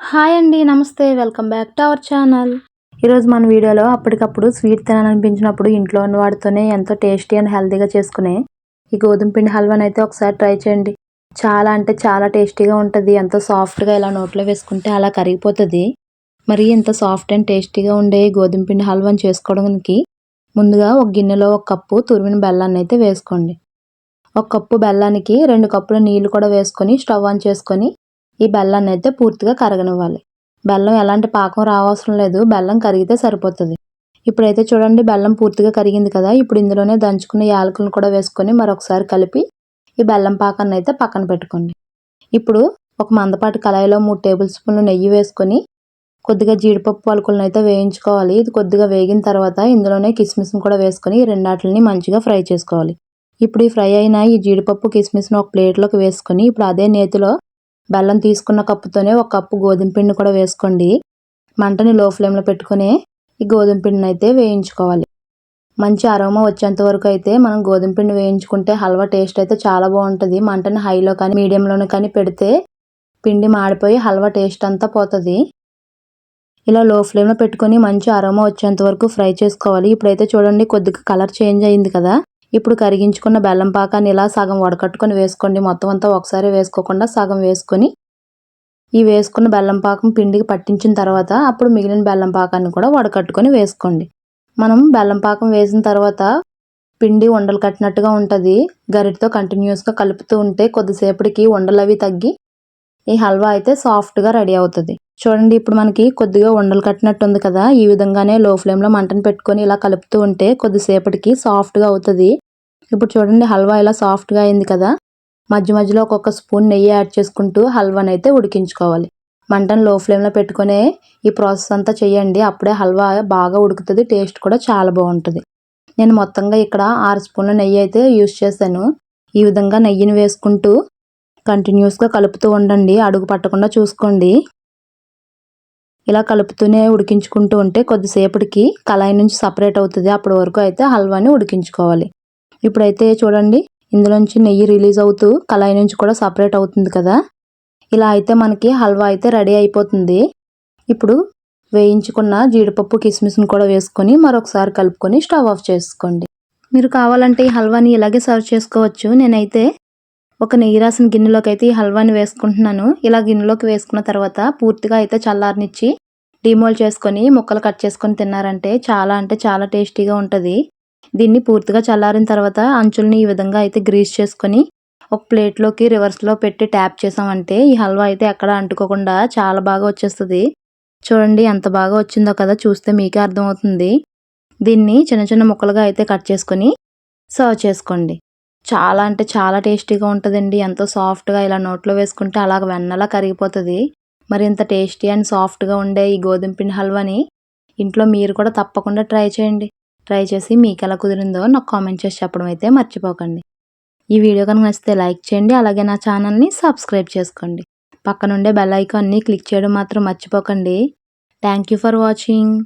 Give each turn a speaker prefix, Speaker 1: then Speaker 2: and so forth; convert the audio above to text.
Speaker 1: Hi అండి నమస్తే welcome back to our channel. ఈరోజు మన వీడియోలో అప్పటికప్పుడు స్వీట్ తినాలనిపించినప్పుడు ఇంట్లో ఉన్న ఎంతో టేస్టీ అండ్ హెల్తీగా చేసుకునే ఈ గోధుమ పిండి హల్వాని అయితే ఒకసారి ట్రై చేయండి. చాలా అంటే చాలా టేస్టీగా ఉంటుంది. ఎంతో సాఫ్ట్గా ఇలా నోట్లో వేసుకుంటే అలా కరిగిపోతుంది. మరి ఇంత సాఫ్ట్ అండ్ టేస్టీగా ఉండే గోధుమ పిండి హల్వాని చేసుకోవడానికి ముందుగా ఒక గిన్నెలో ఒక కప్పు తురిమిన బెల్లాన్ని అయితే వేసుకోండి. ఒక కప్పు బెల్లానికి రెండు కప్పుల నీళ్ళు కూడా వేసుకొని స్టవ్ ఆన్ చేసుకొని ఈ బెల్లాన్ని అయితే పూర్తిగా కరగనివ్వాలి. బెల్లం ఎలాంటి పాకం రావాల్సిన లేదు. బెల్లం కరిగితే సరిపోతుంది. ఇప్పుడైతే చూడండి బెల్లం పూర్తిగా కరిగింది కదా. ఇప్పుడు ఇందులోనే దంచుకున్న యాలకులను కూడా వేసుకొని మరొకసారి కలిపి ఈ బెల్లం పాకాన్ని అయితే పక్కన పెట్టుకోండి. ఇప్పుడు ఒక మందపాటి కళాయిలో మూడు టేబుల్ స్పూన్లు నెయ్యి వేసుకొని కొద్దిగా జీడిపప్పు పలుకులను అయితే వేయించుకోవాలి. ఇది కొద్దిగా వేగిన తర్వాత ఇందులోనే కిస్మిస్ని కూడా వేసుకొని ఈ రెండాటిని మంచిగా ఫ్రై చేసుకోవాలి. ఇప్పుడు ఈ ఫ్రై అయిన ఈ జీడిపప్పు కిస్మిస్ను ఒక ప్లేట్లోకి వేసుకొని ఇప్పుడు అదే నేతిలో బెల్లం తీసుకున్న కప్పుతోనే ఒక కప్పు గోధుమ పిండి కూడా వేసుకోండి. మంటని లో ఫ్లేమ్లో పెట్టుకుని ఈ గోధుమ పిండిని అయితే వేయించుకోవాలి. మంచి అరోమా వచ్చేంత వరకు అయితే మనం గోధుమ పిండి వేయించుకుంటే హల్వా టేస్ట్ అయితే చాలా బాగుంటుంది. మంటని హైలో కానీ మీడియంలోనే కానీ పెడితే పిండి మాడిపోయి హల్వా టేస్ట్ అంతా పోతుంది. ఇలా లో ఫ్లేమ్లో పెట్టుకొని మంచి అరోమా వచ్చేంత వరకు ఫ్రై చేసుకోవాలి. ఇప్పుడైతే చూడండి కొద్దిగా కలర్ చేంజ్ అయింది కదా. ఇప్పుడు కరిగించుకున్న బెల్లం పాకాన్ని ఇలా సగం వడకట్టుకొని వేసుకోండి. మొత్తం అంతా ఒకసారి వేసుకోకుండా సగం వేసుకొని ఈ వేసుకున్న బెల్లం పాకం పిండికి పట్టించిన తర్వాత అప్పుడు మిగిలిన బెల్లం పాకాన్ని కూడా వడకట్టుకొని వేసుకోండి. మనం బెల్లం పాకం వేసిన తర్వాత పిండి ఉండలు కట్టినట్టుగా ఉంటుంది. గరిటితో కంటిన్యూస్గా కలుపుతూ ఉంటే కొద్దిసేపటికి ఉండలు అవి తగ్గి ఈ హల్వా అయితే సాఫ్ట్గా రెడీ అవుతుంది. చూడండి ఇప్పుడు మనకి కొద్దిగా ఉండలు కట్టినట్టు ఉంది కదా. ఈ విధంగానే లో ఫ్లేమ్లో మంటను పెట్టుకొని ఇలా కలుపుతూ ఉంటే కొద్దిసేపటికి సాఫ్ట్గా అవుతుంది. ఇప్పుడు చూడండి హల్వా ఇలా సాఫ్ట్గా అయింది కదా. మధ్య మధ్యలో ఒక్కొక్క స్పూన్ నెయ్యి యాడ్ చేసుకుంటూ హల్వాని అయితే ఉడికించుకోవాలి. మంటను లో ఫ్లేమ్లో పెట్టుకునే ఈ ప్రాసెస్ అంతా చేయండి. అప్పుడే హల్వా బాగా ఉడుకుతుంది టేస్ట్ కూడా చాలా బాగుంటుంది. నేను మొత్తంగా ఇక్కడ ఆరు స్పూన్ల నెయ్యి అయితే యూస్ చేశాను. ఈ విధంగా నెయ్యిని వేసుకుంటూ కంటిన్యూస్గా కలుపుతూ ఉండండి. అడుగు పట్టకుండా చూసుకోండి. ఇలా కలుపుతూనే ఉడికించుకుంటూ ఉంటే కొద్దిసేపటికి కళాయి నుంచి సపరేట్ అవుతుంది. అప్పటి వరకు అయితే హల్వాని ఉడికించుకోవాలి. ఇప్పుడైతే చూడండి ఇందులోంచి నెయ్యి రిలీజ్ అవుతూ కళాయి నుంచి కూడా సపరేట్ అవుతుంది కదా. ఇలా అయితే మనకి హల్వా అయితే రెడీ అయిపోతుంది. ఇప్పుడు వేయించుకున్న జీడిపప్పు కిస్మిస్ని కూడా వేసుకొని మరొకసారి కలుపుకొని స్టవ్ ఆఫ్ చేసుకోండి. మీరు కావాలంటే ఈ హల్వాని ఇలాగే సర్వ్ చేసుకోవచ్చు. నేనైతే ఒక నెయ్యి రాసిన గిన్నెలోకి అయితే ఈ హల్వాని వేసుకుంటున్నాను. ఇలా గిన్నెలోకి వేసుకున్న తర్వాత పూర్తిగా అయితే చల్లారనిచ్చి డిమోల్ చేసుకొని ముక్కలు కట్ చేసుకొని తిన్నారంటే చాలా అంటే చాలా టేస్టీగా ఉంటుంది. దీన్ని పూర్తిగా చల్లారిన తర్వాత అంచుల్ని ఈ విధంగా అయితే గ్రీస్ చేసుకొని ఒక ప్లేట్లోకి రివర్స్లో పెట్టి ట్యాప్ చేసామంటే ఈ హల్వా అయితే ఎక్కడ అంటుకోకుండా చాలా బాగా వచ్చేస్తుంది. చూడండి ఎంత బాగా వచ్చిందో కదా చూస్తే మీకే అర్థమవుతుంది. దీన్ని చిన్న చిన్న ముక్కలుగా అయితే కట్ చేసుకొని సర్వ్ చేసుకోండి. చాలా అంటే చాలా టేస్టీగా ఉంటుందండి. ఎంతో సాఫ్ట్గా ఇలా నోట్లో వేసుకుంటే అలాగ వెన్నలా కరిగిపోతుంది. మరి ఇంత టేస్టీ అండ్ సాఫ్ట్గా ఉండే ఈ గోధుమ పిండి హల్వాని ఇంట్లో మీరు కూడా తప్పకుండా ట్రై చేయండి. ట్రై చేసి మీకు ఎలా కుదిరిందో నాకు కామెంట్ చేసి చెప్పడం అయితే మర్చిపోకండి. ఈ వీడియో కనుక నచ్చితే లైక్ చేయండి. అలాగే నా ఛానల్ని సబ్స్క్రైబ్ చేసుకోండి. పక్కనుండే బెల్ ఐకాన్ని క్లిక్ చేయడం మాత్రం మర్చిపోకండి. Thank you for watching.